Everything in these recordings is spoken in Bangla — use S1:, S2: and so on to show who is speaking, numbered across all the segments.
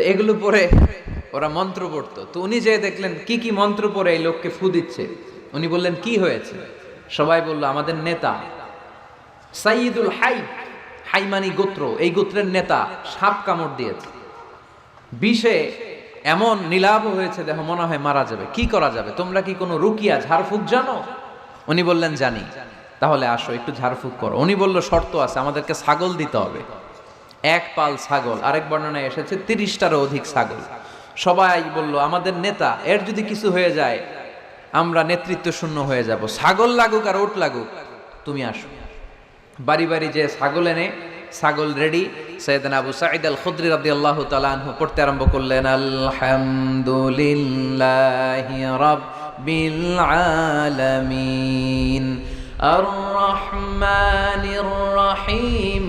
S1: তো এগুলো পরে ওরা মন্ত্র পড়তো। তো উনি যে দেখলেন, কি কি মন্ত্র পড়ে এই লোককে ফু দিচ্ছে? উনি বললেন, কি হয়েছে? সবাই বলল, আমাদের নেতা। সাইদুল হাই, হাইমানি গোত্র, এই গোত্রের নেতা সাপ কামড় দিয়েছে। বিষে এমন নীলাভ হয়েছে, দেখো, মনে হয় মারা যাবে। কি করা যাবে? তোমরা কি কোনো রুকিয়া ঝাড়ফুঁক জানো? উনি বললেন, জানি। তাহলে আসো, একটু ঝাড়ফুঁক করো। উনি বলল, শর্ত আছে, আমাদেরকে ছাগল দিতে হবে। এক পাল ছাগল, আরেক বর্ণনায় এসেছে তিরিশটারও অধিক ছাগল। সবাই বলল, আমাদের নেতা, এর যদি কিছু হয়ে যায়, আমরা নেতৃত্ব শূন্য হয়ে যাব। ছাগল লাগুক আর ওট লাগুক, তুমি আসো। বাড়ি বাড়ি যে ছাগল এনে, ছাগল রেডি সৈয়দান আবু সাঈদ আল খুদ্রি রাদি আল্লাহ তালান পড়তে আরম্ভ করলেন, আলহামদুলিল্লাহ রব্বিল আলামিন আর রহমানির রহিম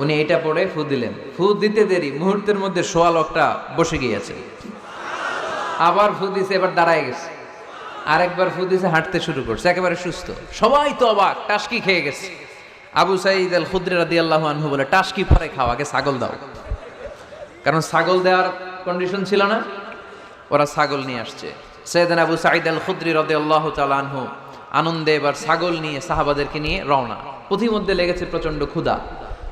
S1: উনি এটা পড়ে ফু দিলেন। ফু দিতে দেরি, মুহূর্তের মধ্যে সোয়া লোকটা বসে গিয়েছে। আবার ফু দিছে, এবার দাঁড়ায় গেছে। আরেকবার ফু দিছে, হাঁটতে শুরু করছে, একেবারে সুস্থ। সবাই তো অবাক, টাসকি খেয়ে গেছে। আবু সাইদ আল খুদ্রি রাদি আল্লাহ আনহু বলে, টাসকি পরে খাও, আগে ছাগল দাও। কারণ ছাগল দেওয়ার কন্ডিশন ছিল না, ওরা ছাগল নিয়ে আসছে। সৈয়দান আবু সাইদ আল খুদ্রি রদে আল্লাহ আনহু আনন্দে এবার ছাগল নিয়ে, সাহাবাদেরকে নিয়ে রওনা। পথিমধ্যে লেগেছে প্রচণ্ড ক্ষুধা।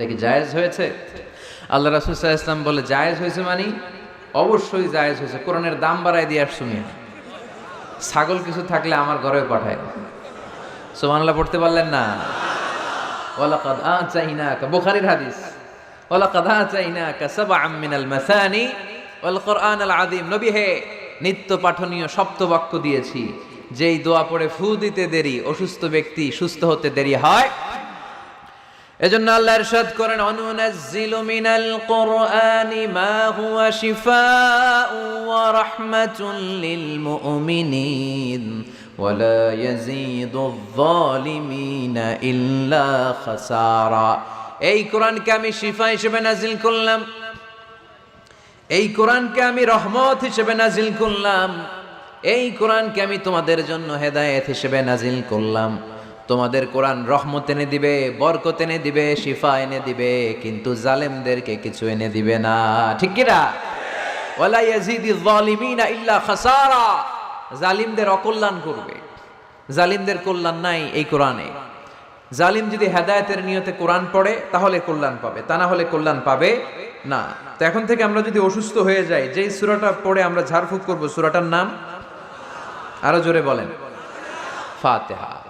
S1: এটা কি জায়েজ হয়েছে? আল্লাহ রাসুল্লাহ ইসলাম বলে, জায়েজ হয়েছে মানে? অবশ্যই জায়েজ হয়েছে। কোরআনের দাম বাড়ায় দিয়ে শুনি ছাগল কিছু থাকলে আমার ঘরে পাঠায়। সোমানলা পড়তে পারলেন না? ওয়ালাকাদ আচাইনাকা বুখারীর হাদিস। ওয়ালাকাদ আচাইনাকা সাবআম মিনাল মাসানি ওয়াল কোরআনাল আযীম। নবী, হে, নিত্য পাঠনীয় সপ্তবাক্য দিয়েছি। যেই দোয়া পড়ে ফু দিতে দেরি, অসুস্থ ব্যক্তি সুস্থ হতে দেরি হয় এজন্য আল্লাহ ইরশাদ করেন অনুনাজ্জিলু মিনাল কোরআনি মা হুয়া শিফাউ ওয়া রাহমাতুন লিল মুমিনিন ولا يزيد الظالمين إلا خسارا এই কোরআনকে আমি শিফা হিসেবে নাজিল করলাম এই কোরআনকে আমি রহমত হিসেবে নাজিল করলাম এই কোরআনকে আমি তোমাদের জন্য হেদায়েত হিসেবে নাজিল করলাম তোমাদের কোরআন রহমত এনে দিবে, বরকত এনে দিবে, শিফা এনে দিবে, কিন্তু জালেমদেরকে কিছু এনে দিবে না। ঠিক কিনা? ওয়ালা ইয়াজিদি যালিমিনা ইল্লা খাসারা। জালিমদের অকল্যাণ করবে। জালিমদের কল্যাণ নাই এই কোরআনে। জালিম যদি হেদায়েতের নিয়তে কোরআন পড়ে, তাহলে কল্যাণ পাবে, তা না হলে কল্যাণ পাবে না। তো এখন থেকে আমরা যদি অসুস্থ হয়ে যাই, যেই সুরাটা পড়ে আমরা ঝাড়ফুঁক করব, সুরাটার নাম? আরও জোরে বলেন। ফাতেহা।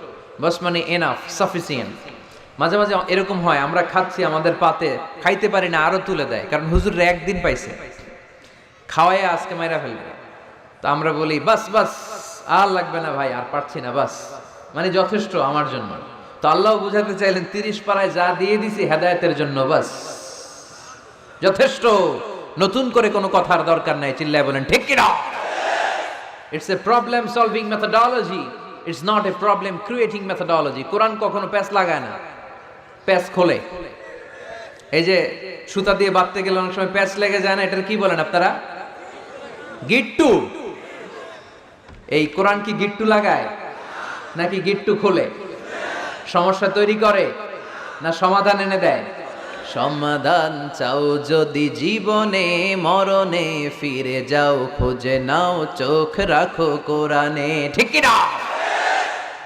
S1: বাস মানে এনাফ সাফিসিয়েন্ট মাঝে মাঝে এরকম হয়, আমরা খাচ্ছি, আমাদের পাতে, খাইতে পারি না, আরও তুলে দেয়, কারণ হুজুর একদিন পাইছে। খাওয়াই আজকে মাইরা ফেলবে। তো আমরা বলি, বাস বাস, আর লাগবে না ভাই, আর পারছি না, বাস। মানে যথেষ্ট আমার জন্য। তো আল্লাহ বুঝাতে চাইলেন, তিরিশ পাড়ায় যা দিয়ে দিছি, হেদায়তের জন্য, বাস। যথেষ্ট। নতুন করে কোনো কথার দরকার নাই, চিল্লায় বলেন, ঠিক কিনা? It's a problem solving methodology it's not a problem creating methodology কোরআন কখনো প্যাচ লাগায় না। প্যাচ খোলে। এই যে সুতা দিয়ে বাঁধতে গেলে অনেক সময় প্যাচ লেগে যায় না, এটার কি বলেন আপনারা? গিট্টু। এই কোরআন কি গিট্টু লাগায়? নাকি গিট্টু খোলে? সমস্যা তৈরি করে না সমাধান এনে দেয়? সমাধান চাও যদি জীবনে, মরণে ফিরে যাও, খুঁজে নাও, চোখ রাখো কোরআনে। ঠিক না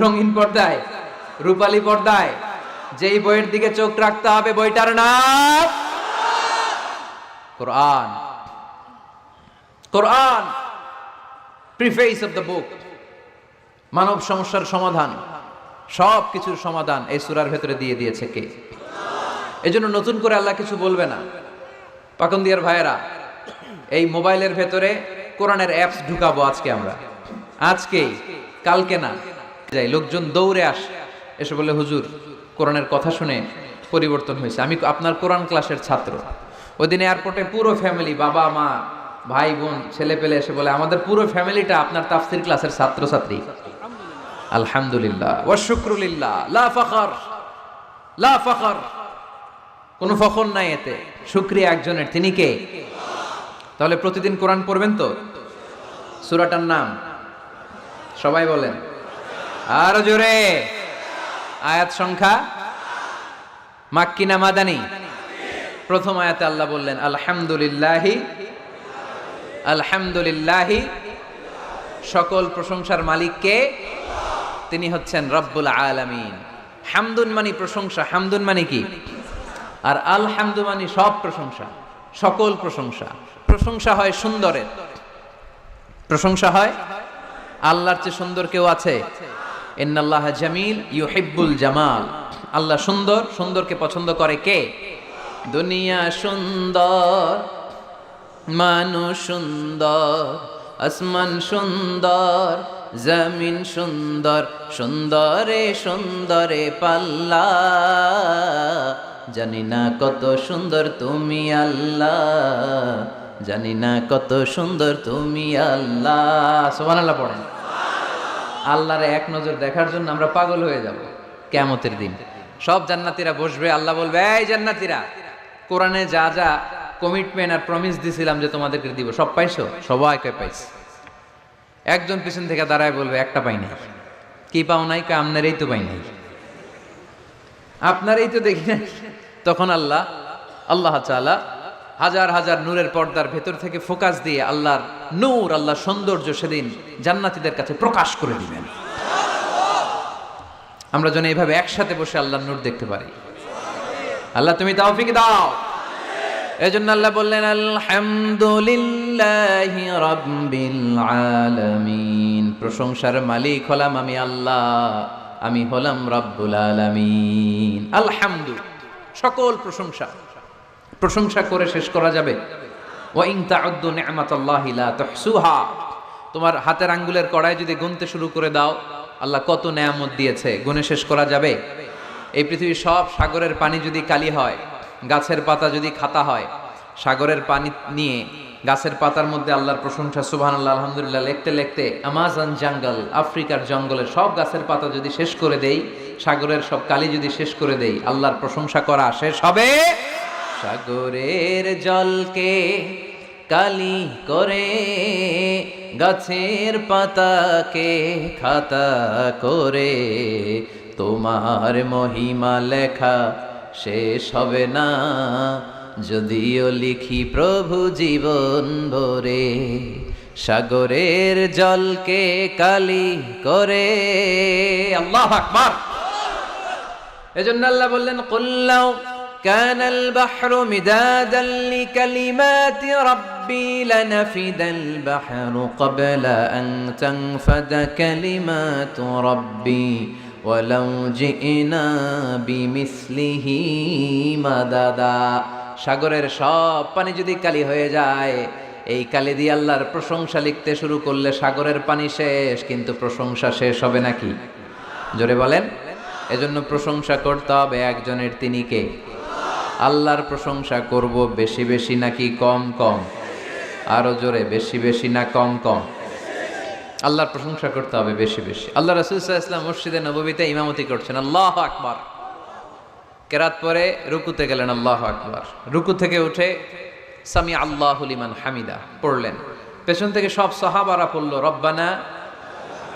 S1: রঙিন পর্দায়, রূপালী পর্দায়, যেই বইয়ের দিকে চোখ রাখতে হবে বইটার নাম Quran. Quran preface of the book মানব সমস্যার সমাধান সব কিছুর সমাধান এই সুরার ভেতরে দিয়ে দিয়েছে কে? এজন্য নতুন করে আল্লাহ কিছু বলবে না। পাকন্দিয়ার ভাইয়েরা, এই মোবাইলের ভেতরে কোরআনের অ্যাপস ঢুকাবো আজকে আমরা। আজকেই, কালকে না যাই লোকজন দৌড়ে আস, এসে বলে, হুজুর, কোরআনের কথা শুনে পরিবর্তন হয়েছে। আমি আপনার কোরআন ক্লাসের ছাত্র। ওই দিন এয়ারপোর্টে পুরো ফ্যামিলি বাবা, মা, ভাই, বোন, ছেলে পেলে এসে বলে, আমাদের পুরো ফ্যামিলিটা আপনার তাফসির ক্লাসের ছাত্রছাত্রী। আলহামদুলিল্লাহ। ওয়াশুক্রুলিল্লাহ লা ফখর। লা ফখর। কোনো ফখর নাই এতে। শুক্রিয়া একজনের। তিনি কে? তাহলে প্রতিদিন কোরআন পড়বেন তো? সুরাটার নাম? সবাই বলেন। আর জোরে। আয়াত সংখ্যা? মাক্কি না মাদানি? প্রথম আয়াতে আল্লাহ বললেন, আলহামদুলিল্লাহি আলহামদুলিল্লাহি। সকল প্রশংসার মালিক কে? তিনি হচ্ছেন রব্বুল আলামিন। হামদুন মানি প্রশংসা, হামদুন মানি কি? আর আলহামদু মানি সব প্রশংসা, সকল প্রশংসা। প্রশংসা হয় সুন্দরের। প্রশংসা হয় আল্লাহর চেয়ে সুন্দর কেউ আছে? ইন্নাল্লাহ জামিল ইউহিব্বুল জামাল। আল্লাহ সুন্দর, সুন্দরকে পছন্দ করে কে? দুনিয়া সুন্দর, মানুষ সুন্দর, আসমান সুন্দর, জমিন সুন্দর, সুন্দরে সুন্দরে পাল্লা। জানি না কত সুন্দর তুমি আল্লাহ, জানি না কত সুন্দর তুমি আল্লাহ। সোমান আল্লাহ পড়েন। আল্লাহরে এক নজর দেখার জন্য আমরা পাগল হয়ে যাব কেমতের দিন। সব জান্নাতীরা বসবে, আল্লাহ বলবে, এই জান্নাতীরা, কোরআনে যা যা কমিটমেন্ট আর প্রমিস দিছিলাম যে তোমাদেরকে দিব, সব পাইছো? সবাইকে পাইছি। একজন পিছন থেকে দাঁড়ায় বলবে, একটা পাই নাই। কি পাও নাই? কা আপনারই তো পাই নাই। আপনারই তো দেখি তখন আল্লাহ আল্লাহ চালা হাজার হাজার নূরের পর্দার ভেতর থেকে ফোকাস দিয়ে আল্লাহর নূর আল্লাহ সৌন্দর্য সেদিন জান্নাতীদের কাছে প্রকাশ করে দিবেন। আমরা যেন এইভাবে একসাথে বসে আল্লাহর নূর দেখতে পারি। আল্লাহ তুমি তাওফিক দাও। এজন্য আল্লাহ বললেন, আলহামদুলিল্লাহি রাব্বিল আলামিন। প্রশংসার মালিক হলাম আমি আল্লাহ, আমি হলাম রব্বুল আলামিন। আলহামদু সকল প্রশংসা। প্রশংসা করে শেষ করা যাবে। তোমার হাতের আঙ্গুলের কড়াই যদি গুনতে শুরু করে দাও, আল্লাহ কত নেয়ামত দিয়েছে, গুনে শেষ করা যাবে। এই পৃথিবীর সব সাগরের পানি যদি কালি হয়, গাছের পাতা যদি খাতা হয়, সাগরের পানি নিয়ে গাছের পাতার মধ্যে আল্লাহর প্রশংসা সুবহান আল্লাহ আলহামদুলিল্লাহ, লিখতে লিখতে আমাজন জঙ্গল, আফ্রিকার জঙ্গলের সব গাছের পাতা যদি শেষ করে দেই, সাগরের সব কালি যদি শেষ করে দেই, আল্লাহর প্রশংসা করা শেষ হবে। সাগরের জলকে কালি করে, গাছের পাতাকে খাতা করে। তোমার মহিমা লেখা শেষ হবে না, যদিও লিখি প্রভু জীবন ভরে। সাগরের জলকে কালি করে। আল্লাহ আকবার। এজন্য আল্লাহ বললেন কুল্লাও كان البحر مدادا لكلمات ربي لنفد البحر قبل أن تنفد كلمات ربي ولو جئنا بمثله مددا সাগরের সব পানি যদি কালি হয়ে যায় এই কালি দিয়ে আল্লাহর প্রশংসা লিখতে শুরু করলে সাগরের পানি শেষ কিন্তু প্রশংসা শেষ হবে নাকি জোরে বলেন এজন্য প্রশংসা করতে হবে একজনের তিনি কে আল্লাহর প্রশংসা করব বেশি বেশি নাকি কম কম? আরও জোরে, বেশি বেশি না কম কম? আল্লাহর প্রশংসা করতে হবে বেশি বেশি। আল্লাহ রসুল্লাহ ইসলাম মসজিদে নবীতে ইমামতি করছেন, আল্লাহ আকবার। কেরাত পরে রুকুতে গেলেন, আল্লাহ আকবার। রুকু থেকে উঠে সামি আল্লাহ লিমান হামিদা পড়লেন। পেছন থেকে সব সাহাবারা পড়ল, রব্বানা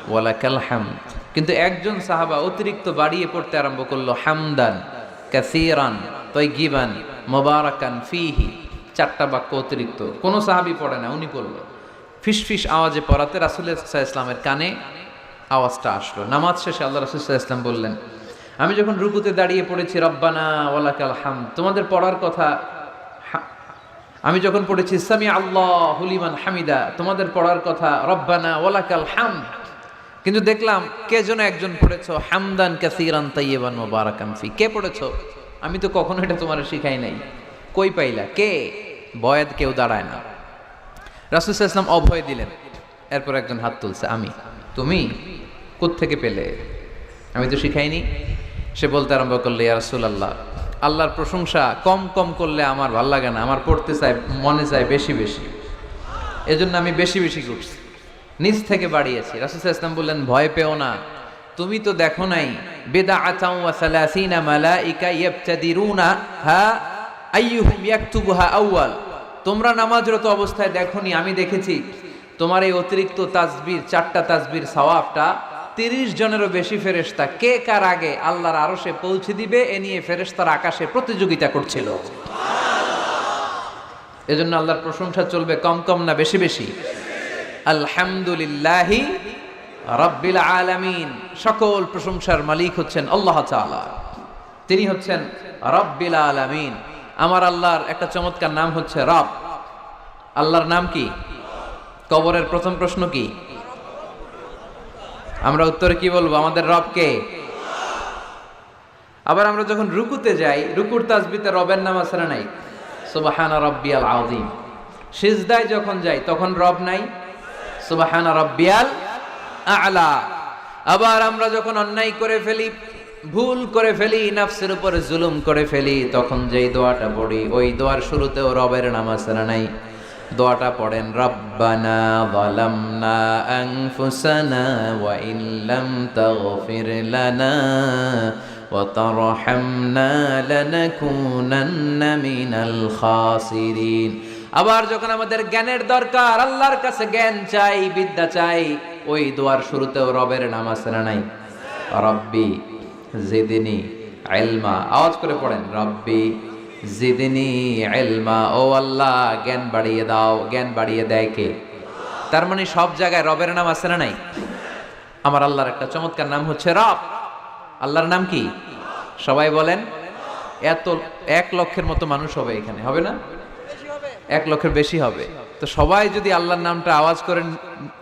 S1: ওয়ালাকাল হামদ। কিন্তু একজন সাহাবা অতিরিক্ত বাড়িয়ে পড়তে আরম্ভ করল, হামদান কাসিরান। তৈগিবান মোবারাকান ফিহি, চারটা বাক্য অতিরিক্ত। কোনো সাহাবি পড়ে না, উনি পড়ল। ফিস আওয়াজে পড়াতে রাসুল ইসলামের কানে আওয়াজটা আসলো। নামাজ শেষে আল্লাহ রাসুল ইসলাম বললেন, আমি যখন রুকুতে দাঁড়িয়ে পড়েছি, রব্বানা ওয়ালাকাল হাম তোমাদের পড়ার কথা আমি যখন পড়েছি সামি আল্লাহ হুলিমান হামিদা, তোমাদের পড়ার কথা রব্বানা ওয়ালাকাল হাম কিন্তু দেখলাম, কে যেন একজন পড়েছ, হামদান কাসিরান তাইয়্যিবান মুবারাকান ফি, কে পড়েছো? আমি তো কখনো এটা তোমার শিখাই নাই। কই পাইলা? কে? বয়াদ কেউ দাঁড়ায় না। রাসুল ইসলাম অভয় দিলেন। এরপর একজন হাত তুলছে, আমি, তুমি থেকে পেলে? আমি তো শিখাইনি। সে বলতে আরম্ভ করলে, ইয়া রাসূল আল্লাহ আল্লাহর প্রশংসা কম কম করলে আমার ভালো লাগে না, আমার পড়তে চাই মনে চায় বেশি বেশি। এজন্য আমি বেশি বেশি করছি নিজ থেকে বাড়িয়েছি। রাসুল ইসলাম বললেন, ভয় পেও না তুমি তো দেখো নাই বেদা আচাউ ওয়া মালাইকা ইয়াবতাদিরুনা, হা, আইয়ুহুম ইয়াকতুবুহা আউয়াল। তোমরা নামাজরত অবস্থায় দেখোনি, আমি দেখেছি। তোমার এই অতিরিক্ত তাজবির চারটা তাজবির সওয়াবটা তিরিশ জনেরও বেশি ফেরেশতা। কে কার আগে আল্লাহর আরশে পৌঁছে দিবে, এ নিয়ে ফেরেশতার আকাশে প্রতিযোগিতা করছিল। এজন্য আল্লাহর প্রশংসা চলবে কম কম না বেশি বেশি। আলহামদুলিল্লাহি রাব্বিল আলামিন, সকল প্রশংসার মালিক হচ্ছেন আল্লাহ তাআলা। তিনি হচ্ছেন রাব্বিল আলামিন। আমার আল্লাহর একটা চমৎকার নাম হচ্ছে রব। আল্লাহর নাম কি? কবরের প্রথম প্রশ্ন কি? আমরা উত্তরে কি বলব? আমাদের রব কে? আবার আমরা যখন রুকুতে যাই, রুকুর তাসবিতে রবের নাম আছে না নাই? সুবাহানা রব্বিয়াল আযীম। সিজদায় যখন যাই, তখন রব নাই? সুবাহানা রব্বিয়াল আলা। আবার আমরা যখন অন্যায় করে ফেলি, ভুল করে ফেলি, নাফসের উপরে জুলুম করে ফেলি, তখন যেই দোয়াটা পড়ি, ওই দোয়ার শুরুতেও রবের নাম আছে না নাই? দোয়াটা পড়েন, রব্বানা যালামনা আনফুসানা ওয়া ইন তাগফির লানা ওয়া লানাকুনান্না মিনাল খাসিরিন। আবার যখন আমাদের জ্ঞানের দরকার, আল্লাহর কাছে জ্ঞান চাই, বিদ্যা চাই ওই দোয়ার শুরুতেও রবের নাম আছে না নাই? রব্বি জিদিনি ইলমা। আওয়াজ করে পড়েন, রব্বি জিদিনি ইলমা। ও আল্লাহ, জ্ঞান বাড়িয়ে দাও। জ্ঞান বাড়িয়ে দেয় কে? তার মানে সব জায়গায় রবের নাম আছে না নাই? আমার আল্লাহর একটা চমৎকার নাম হচ্ছে রব। আল্লাহর নাম কি? সবাই বলেন, এত এক লক্ষের মতো মানুষ হবে এখানে। হবে না? এক লক্ষের বেশি হবে। তো সবাই যদি আল্লাহর নামটা আওয়াজ করে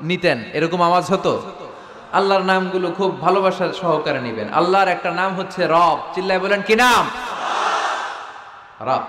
S1: নিতেন, এরকম আওয়াজ হতো? আল্লাহর নামগুলো খুব ভালোবাসার সহকারে নিবেন। আল্লাহর একটা নাম হচ্ছে রব। চিল্লায় বলেন, কি নাম? রব।